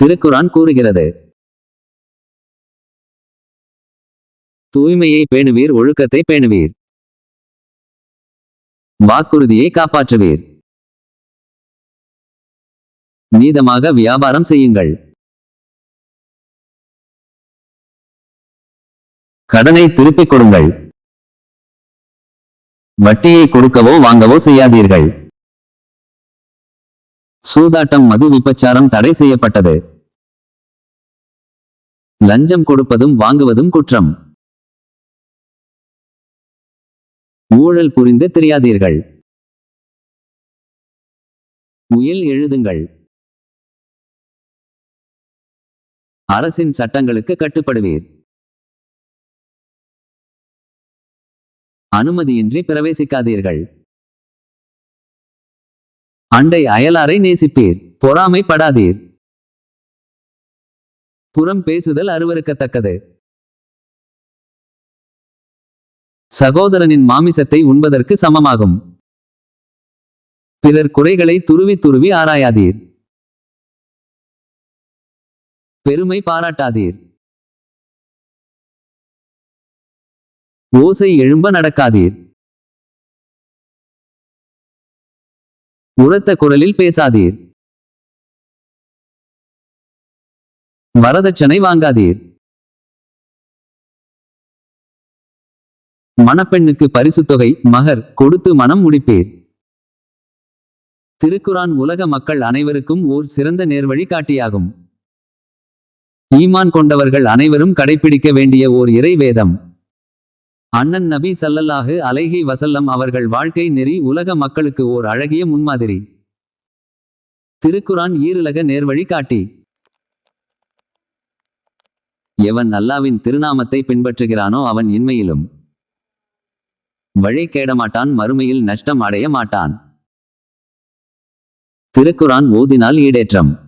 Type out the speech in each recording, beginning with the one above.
திருக்குரான் கூறுகிறது. தூய்மையை பேணுவீர் ஒழுக்கத்தை பேணுவீர். வாக்குறுதியை காப்பாற்றுவீர். நீதமாக வியாபாரம் செய்யுங்கள். கடனை திருப்பிக் கொடுங்கள். வட்டியை கொடுக்கவோ வாங்கவோ செய்யாதீர்கள். சூதாட்டம் மது விபச்சாரம் தடை செய்யப்பட்டது. லஞ்சம் கொடுப்பதும் வாங்குவதும் குற்றம். ஊழல் புரிந்து தெரியாதீர்கள். உயில் எழுதுங்கள். அரசின் சட்டங்களுக்கு கட்டுப்படுவீர். அனுமதியின்றி பிரவேசிக்காதீர்கள். அண்டை அயலாரை நேசிப்பீர் பொறாமைப்படாதீர். புறம் பேசுதல் அருவருக்கத்தக்கது. சகோதரனின் மாமிசத்தை உண்பதற்கு சமமாகும். பிறர் குறைகளை துருவி துருவி ஆராயாதீர். பெருமை பாராட்டாதீர். ஓசை எழும்ப நடக்காதீர். உரத்த குரலில் பேசாதீர். வரதட்சணை வாங்காதீர். மணப்பெண்ணுக்கு பரிசு தொகை மகர் கொடுத்து மனம் முடிப்பீர். திருக்குரான் உலக மக்கள் அனைவருக்கும் ஓர் சிறந்த நேர்வழி காட்டியாகும். ஈமான் கொண்டவர்கள் அனைவரும் கடைபிடிக்க வேண்டிய ஓர் இறை வேதம் அண்ணன் நபி சல்லல்லாஹு அலைஹி வசல்லம் அவர்கள் வாழ்க்கை நெறி உலக மக்களுக்கு ஓர் அழகிய முன்மாதிரி. திருக்குரான் ஈருலக நேர்வழி காட்டி. எவன் அல்லாவின் திருநாமத்தை பின்பற்றுகிறானோ அவன் இன்மையிலும். வழி கேடமாட்டான் மறுமையில் நஷ்டம் அடைய மாட்டான். திருக்குரான் ஓதினால் ஈடேற்றம்.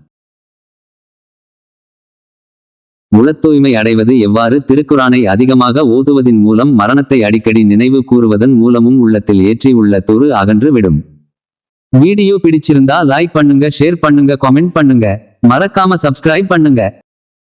உளத்தூய்மை அடைவது எவ்வாறு? திருக்குறானை அதிகமாக ஓதுவதின் மூலம் மரணத்தை அடிக்கடி நினைவு கூறுவதன் மூலமும் உள்ளத்தில் ஏற்றி உள்ள தொரு அகன்று விடும். வீடியோ பிடிச்சிருந்தா லைக் பண்ணுங்க ஷேர் பண்ணுங்க கமெண்ட் பண்ணுங்க. மறக்காம சப்ஸ்கிரைப் பண்ணுங்க.